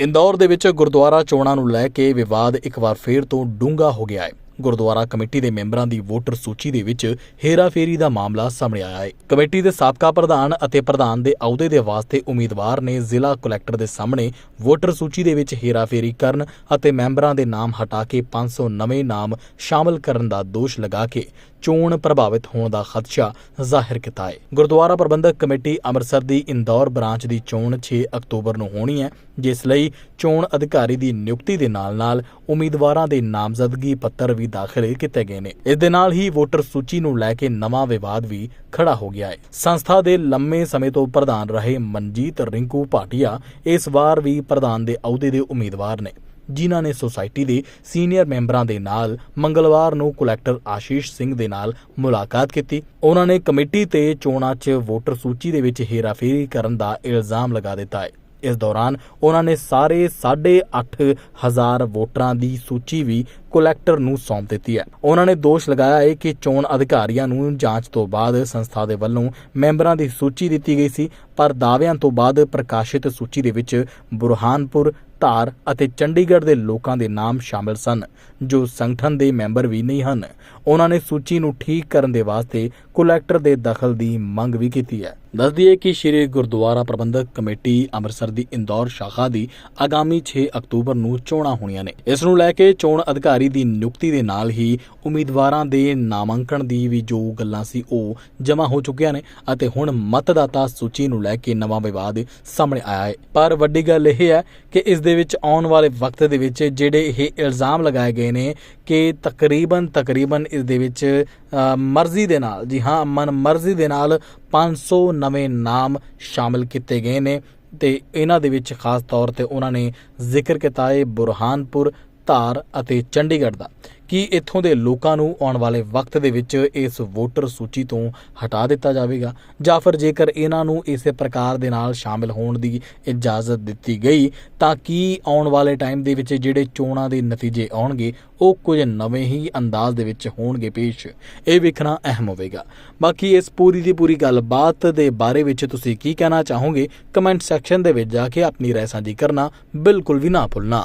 ਇੰਦੌਰ ਦੇ ਵਿੱਚ ਗੁਰਦੁਆਰਾ ਚੋਣਾਂ ਨੂੰ ਲੈ ਕੇ ਵਿਵਾਦ ਇੱਕ ਵਾਰ ਫੇਰ ਤੋਂ ਡੂੰਘਾ ਹੋ ਗਿਆ ਹੈ। ਗੁਰਦੁਆਰਾ ਕਮੇਟੀ ਦੇ ਮੈਂਬਰਾਂ ਦੀ ਵੋਟਰ ਸੂਚੀ ਦੇ ਵਿੱਚ ਹੇਰਾਫੇਰੀ ਦਾ ਮਾਮਲਾ ਸਾਹਮਣੇ ਆਇਆ ਹੈ। ਕਮੇਟੀ ਦੇ ਸਾਬਕਾ ਪ੍ਰਧਾਨ ਅਤੇ ਪ੍ਰਧਾਨ ਦੇ ਅਹੁਦੇ ਦੇ ਵਾਸਤੇ ਉਮੀਦਵਾਰ ਨੇ ਜ਼ਿਲ੍ਹਾ ਕਲੈਕਟਰ ਦੇ ਸਾਹਮਣੇ ਵੋਟਰ ਸੂਚੀ ਦੇ ਵਿੱਚ ਹੇਰਾਫੇਰੀ ਕਰਨ ਅਤੇ ਮੈਂਬਰਾਂ ਦੇ ਨਾਮ ਹਟਾ ਕੇ 500 ਨਵੇਂ ਨਾਮ ਸ਼ਾਮਲ ਕਰਨ ਦਾ ਦੋਸ਼ ਲਗਾ ਕੇ ਚੋਣ ਪ੍ਰਭਾਵਿਤ ਹੋਣ ਦਾ ਖਦਸ਼ਾ ਜ਼ਾਹਿਰ ਕੀਤਾ ਹੈ। ਗੁਰਦੁਆਰਾ ਪ੍ਰਬੰਧਕ ਕਮੇਟੀ ਅੰਮ੍ਰਿਤਸਰ ਦੀ ਇੰਦੌਰ ਬ੍ਰਾਂਚ ਦੀ ਚੋਣ 6 ਅਕਤੂਬਰ ਨੂੰ ਹੋਣੀ ਹੈ, ਜਿਸ ਲਈ ਚੋਣ ਅਧਿਕਾਰੀ ਦੀ ਨਿਯੁਕਤੀ ਦੇ ਨਾਲ-ਨਾਲ ਉਮੀਦਵਾਰਾਂ ਦੇ ਨਾਮਜ਼ਦਗੀ ਪੱਤਰ ਵੀ ਦਾਖਲ ਕੀਤੇ ਗਏ ਨੇ। ਇਸ ਦੇ ਨਾਲ ਹੀ ਵੋਟਰ ਸੂਚੀ ਨੂੰ ਲੈ ਕੇ ਨਵਾਂ ਵਿਵਾਦ ਵੀ ਖੜਾ ਹੋ ਗਿਆ ਹੈ। ਸੰਸਥਾ ਦੇ ਲੰਮੇ ਸਮੇਂ ਤੋਂ ਪ੍ਰਧਾਨ ਰਹੇ ਮਨਜੀਤ ਰਿੰਕੂ ਭਾਟੀਆ ਇਸ ਵਾਰ ਵੀ ਪ੍ਰਧਾਨ ਦੇ ਅਹੁਦੇ ਦੇ ਉਮੀਦਵਾਰ ਨੇ। ਜਿਨ੍ਹਾਂ ਨੇ ਸੁਸਾਇਟੀ ਦੇ ਸੀਨੀਅਰ ਮੈਂਬਰਾਂ ਦੇ ਨਾਲ ਮੰਗਲਵਾਰ ਨੂੰ ਕਲੈਕਟਰ ਆਸ਼ੀਸ਼ ਸਿੰਘ ਦੇ ਨਾਲ ਮੁਲਾਕਾਤ ਕੀਤੀ। ਉਹਨਾਂ ਨੇ ਕਮੇਟੀ ਤੇ ਚੋਣਾਂ 'ਚ ਵੋਟਰ ਸੂਚੀ ਦੇ ਵਿੱਚ ਹੇਰਾਫੇਰੀ ਕਰਨ ਦਾ ਇਲਜ਼ਾਮ ਲਗਾ ਦਿੱਤਾ ਹੈ। ਇਸ ਦੌਰਾਨ ਉਹਨਾਂ ਨੇ ਸਾਰੇ 8.5000 ਵੋਟਰਾਂ ਦੀ ਸੂਚੀ ਵੀ ਕਲੈਕਟਰ ਨੂੰ ਸੌਂਪ ਦਿੱਤੀ ਹੈ। ਉਹਨਾਂ ਨੇ ਦੋਸ਼ ਲਗਾਇਆ ਹੈ ਕਿ ਚੋਣ ਅਧਿਕਾਰੀਆਂ ਨੂੰ ਜਾਂਚ ਤੋਂ ਬਾਅਦ ਸੰਸਥਾ ਦੇ ਵੱਲੋਂ ਮੈਂਬਰਾਂ ਦੀ ਸੂਚੀ ਦਿੱਤੀ ਗਈ ਸੀ, ਪਰ ਦਾਅਵਿਆਂ ਤੋਂ ਬਾਅਦ ਪ੍ਰਕਾਸ਼ਿਤ ਸੂਚੀ ਦੇ ਵਿੱਚ ਬੁਰਹਾਨਪੁਰ ਧਾਰ ਅਤੇ ਚੰਡੀਗੜ੍ਹ ਦੇ ਲੋਕਾਂ ਦੇ ਨਾਮ ਸ਼ਾਮਲ ਸਨ, ਜੋ ਸੰਗਠਨ ਦੇ ਮੈਂਬਰ ਵੀ ਨਹੀਂ ਹਨ। ਉਹਨਾਂ ਨੇ ਸੂਚੀ ਨੂੰ ਠੀਕ ਕਰਨ ਦੇ ਵਾਸਤੇ ਕਲੈਕਟਰ ਦੇ ਦਖਲ ਦੀ ਮੰਗ ਵੀ ਕੀਤੀ ਹੈ। ਦੱਸ ਦਈਏ ਕਿ ਸ਼੍ਰੀ ਗੁਰਦੁਆਰਾ ਪ੍ਰਬੰਧਕ ਕਮੇਟੀ ਅੰਮ੍ਰਿਤਸਰ ਦੀ ਇੰਦੌਰ ਸ਼ਾਖਾ ਦੀ ਆਗਾਮੀ 6 ਅਕਤੂਬਰ ਨੂੰ ਚੋਣਾਂ ਹੋਣੀਆਂ ਨੇ। ਇਸ ਨੂੰ ਲੈ ਕੇ ਚੋਣ ਅਧਿਕਾਰੀ ਦੀ ਨਿਯੁਕਤੀ ਦੇ ਨਾਲ ਹੀ ਉਮੀਦਵਾਰਾਂ ਦੇ ਨਾਮਾਂਕਣ ਦੀ ਵੀ ਜੋ ਗੱਲਾਂ ਸੀ ਉਹ ਜਮ੍ਹਾਂ ਹੋ ਚੁੱਕੀਆਂ ਨੇ ਅਤੇ ਹੁਣ ਮਤਦਾਤਾ ਸੂਚੀ ਨੂੰ ਲੈ ਕੇ ਨਵਾਂ ਵਿਵਾਦ ਸਾਹਮਣੇ ਆਇਆ ਹੈ। ਪਰ ਵੱਡੀ ਗੱਲ ਇਹ ਹੈ ਕਿ ਇਸ ਦੇ ਵਿੱਚ ਆਉਣ ਵਾਲੇ ਵਕਤ ਦੇ ਵਿੱਚ ਜਿਹੜੇ ਇਹ ਇਲਜ਼ਾਮ ਲਗਾਏ ਗਏ ਨੇ ਕਿ ਤਕਰੀਬਨ ਤਕਰੀਬਨ ਇਸ ਦੇ ਵਿੱਚ ਮਰਜ਼ੀ ਦੇ ਨਾਲ, ਜੀ ਹਾਂ ਮਨ ਮਰਜ਼ੀ ਦੇ ਨਾਲ 500 ਨਵੇਂ ਨਾਮ ਸ਼ਾਮਿਲ ਕੀਤੇ ਗਏ ਨੇ ਤੇ ਇਹਨਾਂ ਦੇ ਵਿੱਚ ਖਾਸ ਤੌਰ ਤੇ ਉਹਨਾਂ ਨੇ ਜ਼ਿਕਰ ਕੀਤਾ ਹੈ ਬੁਰਹਾਨਪੁਰ ਧਾਰ ਅਤੇ ਚੰਡੀਗੜ੍ਹ ਦਾ। ਕੀ ਇੱਥੋਂ ਦੇ ਲੋਕਾਂ ਨੂੰ ਆਉਣ ਵਾਲੇ ਵਕਤ ਦੇ ਵਿੱਚ ਇਸ ਵੋਟਰ ਸੂਚੀ ਤੋਂ ਹਟਾ ਦਿੱਤਾ ਜਾਵੇਗਾ? ਜਾਂ ਫਿਰ ਜੇਕਰ ਇਹਨਾਂ ਨੂੰ ਇਸੇ ਪ੍ਰਕਾਰ ਦੇ ਨਾਲ ਸ਼ਾਮਿਲ ਹੋਣ ਦੀ ਇਜਾਜ਼ਤ ਦਿੱਤੀ ਗਈ, ਤਾਂ ਕੀ ਆਉਣ ਵਾਲੇ ਟਾਈਮ ਦੇ ਵਿੱਚ ਜਿਹੜੇ ਚੋਣਾਂ ਦੇ ਨਤੀਜੇ ਆਉਣਗੇ, ਉਹ ਕੁਝ ਨਵੇਂ ਹੀ ਅੰਦਾਜ਼ ਦੇ ਵਿੱਚ ਹੋਣਗੇ ਪੇਸ਼? ਇਹ ਵੇਖਣਾ ਅਹਿਮ ਹੋਵੇਗਾ। ਬਾਕੀ ਇਸ ਪੂਰੀ ਦੀ ਪੂਰੀ ਗੱਲਬਾਤ ਦੇ ਬਾਰੇ ਵਿੱਚ ਤੁਸੀਂ ਕੀ ਕਹਿਣਾ ਚਾਹੋਗੇ, ਕਮੈਂਟ ਸੈਕਸ਼ਨ ਦੇ ਵਿੱਚ ਜਾ ਕੇ ਆਪਣੀ ਰਾਏ ਸਾਂਝੀ ਕਰਨਾ ਬਿਲਕੁਲ ਵੀ ਨਾ ਭੁੱਲਣਾ।